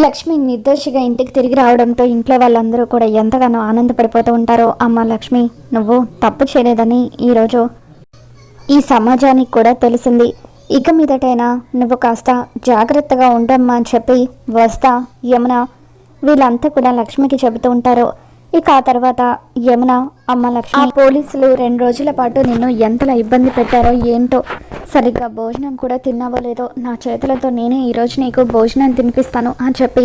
లక్ష్మి నిర్దోషిగా ఇంటికి తిరిగి రావడంతో ఇంట్లో వాళ్ళందరూ కూడా ఎంతగానో ఆనందపడిపోతూ ఉంటారో. అమ్మ లక్ష్మి నువ్వు తప్పు చేయలేదని ఈరోజు ఈ సమాజానికి కూడా తెలిసింది. ఇక మీదటైనా నువ్వు కాస్త జాగ్రత్తగా ఉండమ్మా అని చెప్పి వస్తా యమున. వీళ్ళంతా కూడా లక్ష్మికి చెబుతూ ఉంటారు. ఇక ఆ తర్వాత యమున అమ్మ లక్ష్మి ఆ పోలీసులు రెండు రోజుల పాటు నిన్ను ఎంతలా ఇబ్బంది పెట్టారో ఏంటో సరిగ్గా భోజనం కూడా తిన్నావో లేదో నా చేతులతో నేనే ఈరోజు నీకు భోజనం తినిపిస్తాను అని చెప్పి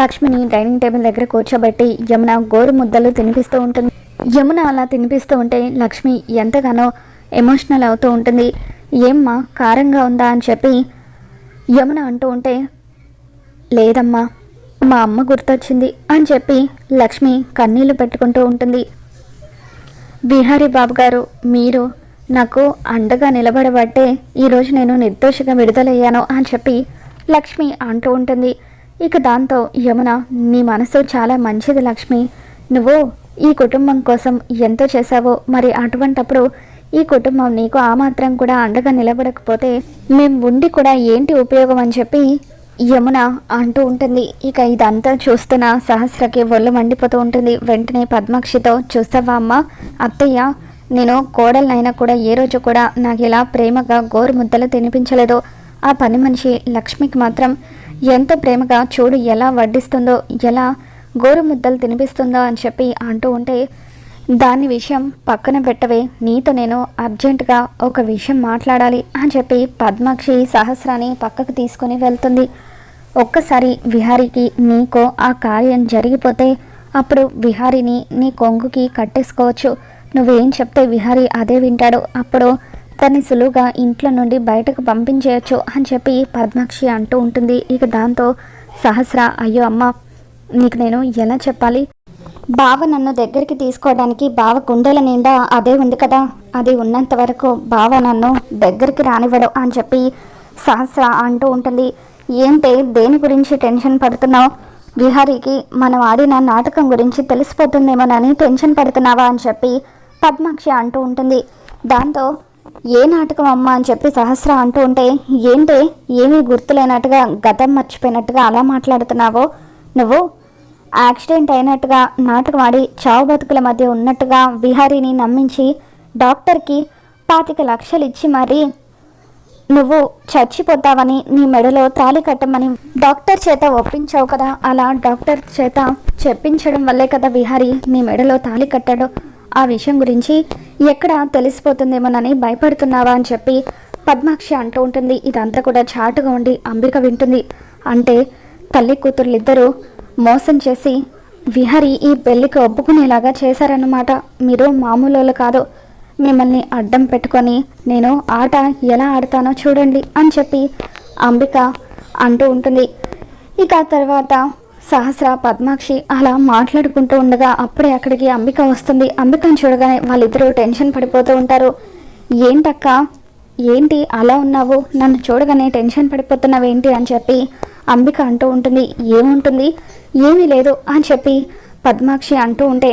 లక్ష్మిని డైనింగ్ టేబుల్ దగ్గర కూర్చోబెట్టి యమున గోరు ముద్దలు తినిపిస్తూ ఉంటుంది. యమున అలా తినిపిస్తూ ఉంటే లక్ష్మి ఎంతగానో ఎమోషనల్ అవుతూ ఉంటుంది. ఏమ్మా కారంగా ఉందా అని చెప్పి యమున అంటూ ఉంటే లేదమ్మా మా అమ్మ గుర్తొచ్చింది అని చెప్పి లక్ష్మి కన్నీళ్ళు పెట్టుకుంటూ ఉంటుంది. బిహారీ బాబు గారు మీరు నాకు అండగా నిలబడబట్టే ఈరోజు నేను నిర్దోషిగా విడుదలయ్యాను అని చెప్పి లక్ష్మి అంటూ ఉంటుంది. ఇక దాంతో యమున నీ మనసు చాలా మంచిది లక్ష్మి. నువ్వు ఈ కుటుంబం కోసం ఎంతో చేశావో మరి అటువంటప్పుడు ఈ కుటుంబం నీకు ఆ మాత్రం కూడా అండగా నిలబడకపోతే మేము ఉండి కూడా ఏంటి ఉపయోగం అని చెప్పి యమున అంటూ ఉంటుంది ఇక ఇదంతా చూస్తున్న సహస్రకి ఒళ్ళు మండిపోతూ ఉంటుంది. వెంటనే పద్మాక్షితో చూస్తావా అమ్మ అత్తయ్య నేను కోడలనైనా కూడా ఏ రోజు కూడా నాకు ఇలా ప్రేమగా గోరు ముద్దలు తినిపించలేదు. ఆ పని మనిషి లక్ష్మికి మాత్రం ఎంతో ప్రేమగా చూడు ఎలా వడ్డిస్తుందో ఎలా గోరు ముద్దలు తినిపిస్తుందో అని చెప్పి అంటూ ఉంటే దాని విషయం పక్కన పెట్టవే నీతో నేను అర్జెంటుగా ఒక విషయం మాట్లాడాలి అని చెప్పి పద్మాక్షి సహస్రాన్ని పక్కకు తీసుకొని వెళ్తుంది. ఒక్కసారి విహారీకి నీకో ఆ కార్యం జరిగిపోతే అప్పుడు విహారీని నీ కొంగుకి కట్టేసుకోవచ్చు. నువ్వేం చెప్తే విహారీ అదే వింటాడు. అప్పుడు తన్ని సులువుగా ఇంట్లో నుండి బయటకు పంపించేయచ్చు అని చెప్పి పద్మాక్షి అంటూ ఉంటుంది. ఇక దాంతో సహస్ర అయ్యో అమ్మ నీకు నేను ఎలా చెప్పాలి? బావ నన్ను దగ్గరికి తీసుకోవడానికి బావ గుండెల నిండా అదే ఉంది కదా. అది ఉన్నంత వరకు బావ నన్ను దగ్గరికి రానివ్వడు అని చెప్పి సహస్ర అంటూ ఉంటుంది. ఏంటి దేని గురించి టెన్షన్ పడుతున్నావు? విహారీకి మనం ఆడిన నాటకం గురించి తెలిసిపోతుందేమోనని టెన్షన్ పడుతున్నావా అని చెప్పి పద్మాక్షి అంటూ ఉంటుంది. దాంతో ఏ నాటకం అమ్మా? అని చెప్పి సహస్ర అంటూ ఉంటే ఏంటి ఏమీ గుర్తులేనట్టుగా గతం మర్చిపోయినట్టుగా అలా మాట్లాడుతున్నావో? నువ్వు యాక్సిడెంట్ అయినట్టుగా నాటకం ఆడి చావు బతుకుల మధ్య ఉన్నట్టుగా విహారీని నమ్మించి డాక్టర్కి పాతిక లక్షలు ఇచ్చి మరీ నువ్వు చచ్చిపోతావని నీ మెడలో తాళి కట్టమని డాక్టర్ చేత ఒప్పించావు కదా. అలా డాక్టర్ చేత చెప్పించడం వల్లే కదా విహారి నీ మెడలో తాళి కట్టాడు. ఆ విషయం గురించి ఎక్కడ తెలిసిపోతుందేమోనని భయపడుతున్నావా అని చెప్పి పద్మాక్షి అంటూ ఉంటుంది. ఇదంతా కూడా చాటుగా ఉండి అంబిక వింటుంది. అంటే తల్లి కూతుర్లిద్దరూ మోసం చేసి విహరి ఈ పెళ్ళికి ఒప్పుకునేలాగా చేశారన్నమాట. మీరు మామూలు కాదు. మిమ్మల్ని అడ్డం పెట్టుకొని నేను ఆట ఎలా ఆడతానో చూడండి అని చెప్పి అంబిక అంటూ ఉంటుంది. ఇక తర్వాత సహస్ర పద్మాక్షి అలా మాట్లాడుకుంటూ ఉండగా అప్పుడే అక్కడికి అంబిక వస్తుంది. అంబికను చూడగానే వాళ్ళిద్దరూ టెన్షన్ పడిపోతూ ఉంటారు. ఏంటక్క? ఏంటి? అలా ఉన్నావు? నన్ను చూడగానే టెన్షన్ పడిపోతున్నావు ఏంటి అని చెప్పి అంబిక అంటూ ఉంటుంది. ఏముంటుంది? ఏమీ లేదు అని చెప్పి పద్మాక్షి అంటూ ఉంటే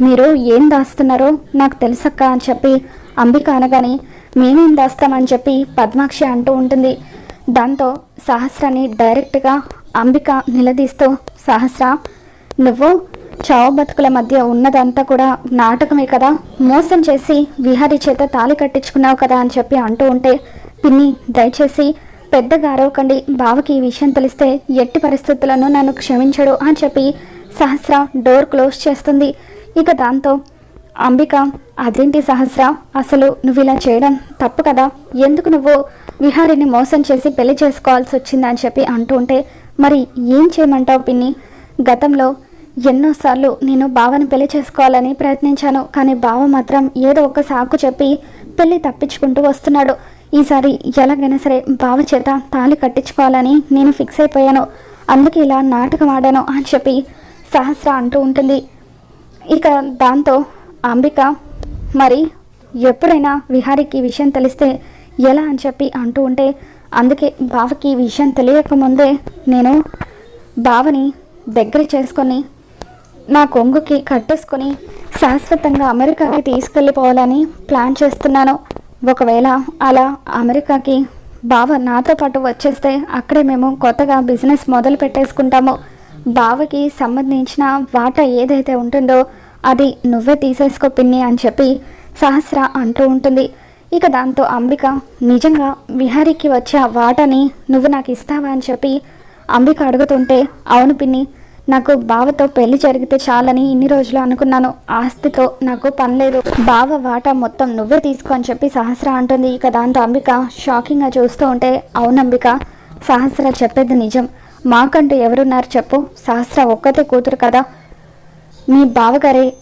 మీరు ఏం దాస్తున్నారో నాకు తెలుసక్క అని చెప్పి అంబిక అనగానే మేమేం దాస్తామని చెప్పి పద్మాక్షి అంటూ ఉంటుంది. దాంతో సహస్రాన్ని డైరెక్ట్గా అంబిక నిలదీస్తూ సహస్ర నువ్వు చావు బతుకుల మధ్య ఉన్నదంతా కూడా నాటకమే కదా? మోసం చేసి విహారీ చేత తాళి కట్టించుకున్నావు కదా? అని చెప్పి అంటూ ఉంటే పిన్ని దయచేసి పెద్దగా అరవకండి. బావకి ఈ విషయం తెలిస్తే ఎట్టి పరిస్థితులను నన్ను క్షమించడు అని చెప్పి సహస్ర డోర్ క్లోజ్ చేస్తుంది. ఇక దాంతో అంబిక అదేంటి సహస్ర? అసలు నువ్వు ఇలా చేయడం తప్పు కదా? ఎందుకు నువ్వు విహారిని మోసం చేసి పెళ్ళి చేసుకోవాల్సి వచ్చింది? అని చెప్పి అంటూ ఉంటే మరి ఏం చేయమంటావు పిన్ని? గతంలో ఎన్నోసార్లు నేను బావని పెళ్ళి చేసుకోవాలని ప్రయత్నించాను కానీ బావ మాత్రం ఏదో ఒక సాకు చెప్పి పెళ్ళి తప్పించుకుంటూ వస్తున్నాడు. ఈసారి ఎలాగైనా సరే బావ చేత తాళి కట్టించుకోవాలని నేను ఫిక్స్ అయిపోయాను. అందుకే ఇలా నాటకం ఆడాను అని చెప్పి సహస్ర అంటూ ఉంటుంది. ఇక దాంతో అంబిక మరి ఎప్పుడైనా విహారికి విషయం తెలిస్తే ఎలా అని చెప్పి అంటూ ఉంటే అందుకే బావకి విషయం తెలియకముందే నేను బావని దగ్గర చేసుకొని నా కొంగుకి కట్టేసుకొని శాశ్వతంగా అమెరికాకి తీసుకెళ్ళిపోవాలని ప్లాన్ చేస్తున్నాను. ఒకవేళ అలా అమెరికాకి బావ నాతో పాటు వచ్చేస్తే అక్కడే మేము కొత్తగా బిజినెస్ మొదలు పెట్టేసుకుంటాము బావకి సంబంధించిన వాటా ఏదైతే ఉంటుందో అది నువ్వే తీసేసుకో పిన్ని అని చెప్పి సహస్ర అంటూ ఉంటుంది. ఇక దాంతో అంబిక నిజంగా విహారీకి వచ్చే ఆ వాటని నువ్వు నాకు ఇస్తావా? అని చెప్పి అంబిక అడుగుతుంటే అవును పిన్ని నాకు బావతో పెళ్ళి జరిగితే చాలని ఇన్ని రోజులు అనుకున్నాను. ఆస్తితో నాకు పనిలేదు బావ వాటా మొత్తం నువ్వే తీసుకో అని చెప్పి సహస్ర అంటుంది. ఇక దాంతో అంబిక షాకింగ్గా చూస్తూ ఉంటే అవును అంబిక సహస్ర చెప్పేది నిజం. మాకంటూ ఎవరున్నారు చెప్పు? సహస్ర ఒక్కతే కూతురు కదా. మీ బావగారే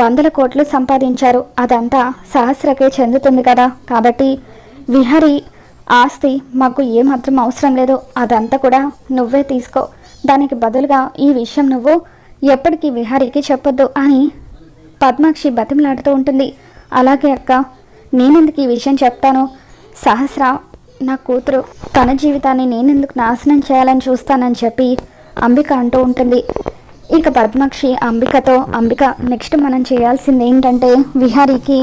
వందల కోట్లు సంపాదించారు. అదంతా సహస్రకే చెందుతుంది కదా. కాబట్టి విహరి ఆస్తి మాకు ఏమాత్రం అవసరం లేదు. అదంతా కూడా నువ్వే తీసుకో. దానికి బదులుగా ఈ విషయం నువ్వు ఎప్పటికీ విహారీకి చెప్పొద్దు అని పద్మాక్షి బతిమలాడుతూ ఉంటుంది. అలాగే అక్క నేనెందుకు ఈ విషయం చెప్తాను? సహస్ర నా కూతురు తన జీవితాన్ని నేనెందుకు నాశనం చేయాలని చూస్తానని చెప్పి అంబిక అంటూ ఉంటుంది. ఇక పద్మాక్షి అంబికతో అంబిక నెక్స్ట్ మనం చేయాల్సింది ఏంటంటే విహారీకి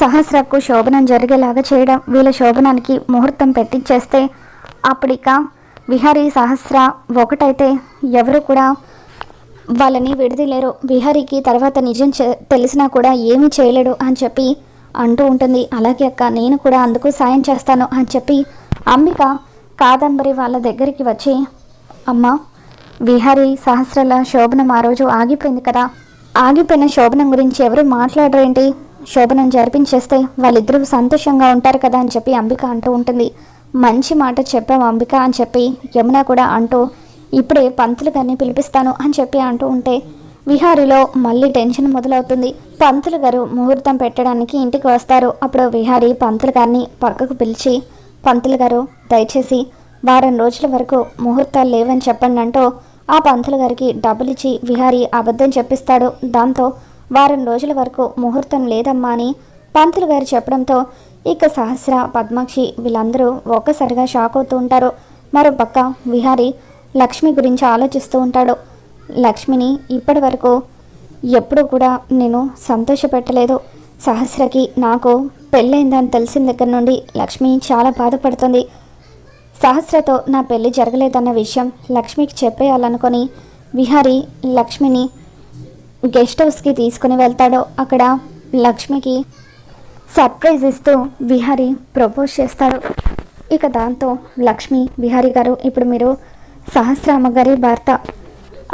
సహస్రకు శోభనం జరిగేలాగా చేయడం. వీళ్ళ శోభనానికి ముహూర్తం పెట్టించేస్తే అప్పుడిక విహారీ సహస్ర ఒకటైతే ఎవరు కూడా వాళ్ళని విడదీలేరు విహారీకి తర్వాత నిజం చె- తెలిసినా కూడా ఏమీ చేయలేడు అని చెప్పి అంటూ ఉంటుంది. అలాగే అక్క నేను కూడా అందుకు సాయం చేస్తాను అని చెప్పి అంబిక కాదంబరి వాళ్ళ దగ్గరికి వచ్చి అమ్మ విహారీ సహస్రల శోభనం ఆ రోజు ఆగిపోయింది కదా. ఆగిపోయిన శోభనం గురించి ఎవరు మాట్లాడరేంటి? శోభనం జరిపించేస్తే వాళ్ళిద్దరూ సంతోషంగా ఉంటారు కదా అని చెప్పి అంబిక అంటూ ఉంటుంది. మంచి మాట చెప్పాం అంబిక అని చెప్పి యమున కూడా అంటూ ఇప్పుడే పంతులు గారిని పిలిపిస్తాను అని చెప్పి అంటూ ఉంటే విహారీలో మళ్ళీ టెన్షన్ మొదలవుతుంది. పంతులు గారు ముహూర్తం పెట్టడానికి ఇంటికి వస్తారు. అప్పుడు విహారీ పంతులు గారిని పక్కకు పిలిచి పంతులు గారు దయచేసి వారం రోజుల వరకు ముహూర్తాలు లేవని చెప్పండి అంటూ ఆ పంతులు గారికి డబ్బులు ఇచ్చి విహారీ అబద్ధం చెప్పిస్తాడు. దాంతో వారం రోజుల వరకు ముహూర్తం లేదమ్మా అని పంతులు గారు చెప్పడంతో ఇక సహస్ర పద్మాక్షి వీళ్ళందరూ ఒక్కసారిగా షాక్ అవుతూ ఉంటారు. మరో పక్క విహారీ లక్ష్మి గురించి ఆలోచిస్తూ ఉంటాడు. లక్ష్మిని ఇప్పటి వరకు ఎప్పుడు కూడా నేను సంతోషపెట్టలేదు. సహస్రకి నాకు పెళ్ళైందని తెలిసిన దగ్గర నుండి లక్ష్మి చాలా బాధపడుతుంది. సహస్రతో నా పెళ్ళి జరగలేదన్న విషయం లక్ష్మికి చెప్పేయాలనుకొని విహారీ లక్ష్మిని గెస్ట్ హౌస్కి తీసుకుని వెళ్తాడు. అక్కడ లక్ష్మికి సర్ప్రైజ్ ఇస్తూ విహారీ ప్రపోజ్ చేస్తాడు. ఇక దాంతో లక్ష్మి విహారీ గారు ఇప్పుడు మీరు సహస్రామ గారి భర్త.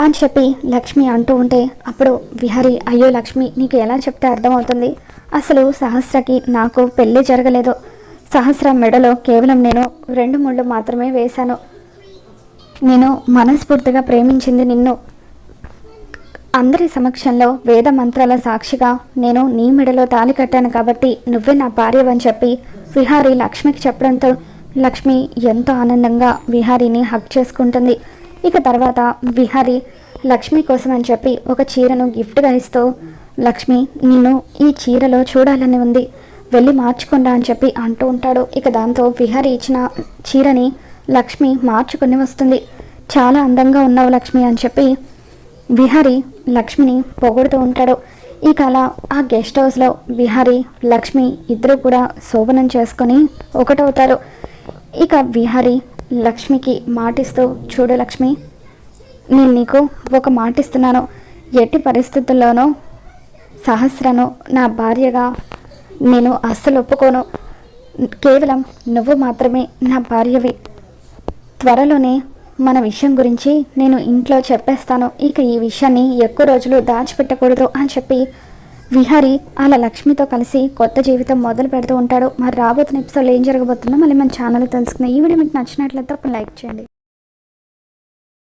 అని చెప్పి లక్ష్మి అంటూ ఉంటే అప్పుడు విహరి అయ్యో లక్ష్మి నీకు ఎలా చెప్తే అర్థమవుతుంది? అసలు సహస్రకి నాకు పెళ్ళి జరగలేదు. సహస్ర మెడలో కేవలం నేను రెండు ముళ్ళు మాత్రమే వేశాను. నేను మనస్ఫూర్తిగా ప్రేమించింది నిన్ను. అందరి సమక్షంలో వేద మంత్రాల సాక్షిగా నేను నీ మెడలో తాళి కట్టాను కాబట్టి నువ్వే నా భార్యవని చెప్పి విహారీ లక్ష్మికి చెప్పడంతో లక్ష్మి ఎంతో ఆనందంగా విహారీని హక్ చేసుకుంటుంది. ఇక తర్వాత విహారి లక్ష్మి కోసం అని చెప్పి ఒక చీరను గిఫ్ట్గా ఇస్తూ లక్ష్మి నిన్ను ఈ చీరలో చూడాలని ఉంది వెళ్ళి మార్చుకుండా అని చెప్పి అంటూ ఉంటాడు. ఇక దాంతో విహారి ఇచ్చిన చీరని లక్ష్మి మార్చుకుని వస్తుంది. చాలా అందంగా ఉన్నావు లక్ష్మి అని చెప్పి విహారి లక్ష్మిని పొగుడుతూ ఉంటాడు. ఇక అలా ఆ గెస్ట్ హౌస్లో విహారి లక్ష్మి ఇద్దరు కూడా శోభనం చేసుకొని ఒకటవుతారు. ఇక విహారి లక్ష్మికి మాటిస్తూ చూడు లక్ష్మి నేను నీకు ఒక మాట ఇస్తున్నాను ఎట్టి పరిస్థితుల్లోనూ సహస్రను నా భార్యగా నేను అస్సలు ఒప్పుకోను. కేవలం నువ్వు మాత్రమే నా భార్యవి. త్వరలోనే మన విషయం గురించి నేను ఇంట్లో చెప్పేస్తాను. ఇక ఈ విషయాన్ని ఎక్కువ రోజులు దాచిపెట్టకూడదు అని చెప్పి విహారి అలా లక్ష్మితో కలిసి కొత్త జీవితం మొదలు పెడుతూ ఉంటాడు. మరి రాబోతున్న ఎపిసోడ్లో ఏం జరగబోతుందో మళ్ళీ మన ఛానల్ తెలుసుకుందాం. ఈ వీడియో మీకు నచ్చినట్లయితే ఒక లైక్ చేయండి.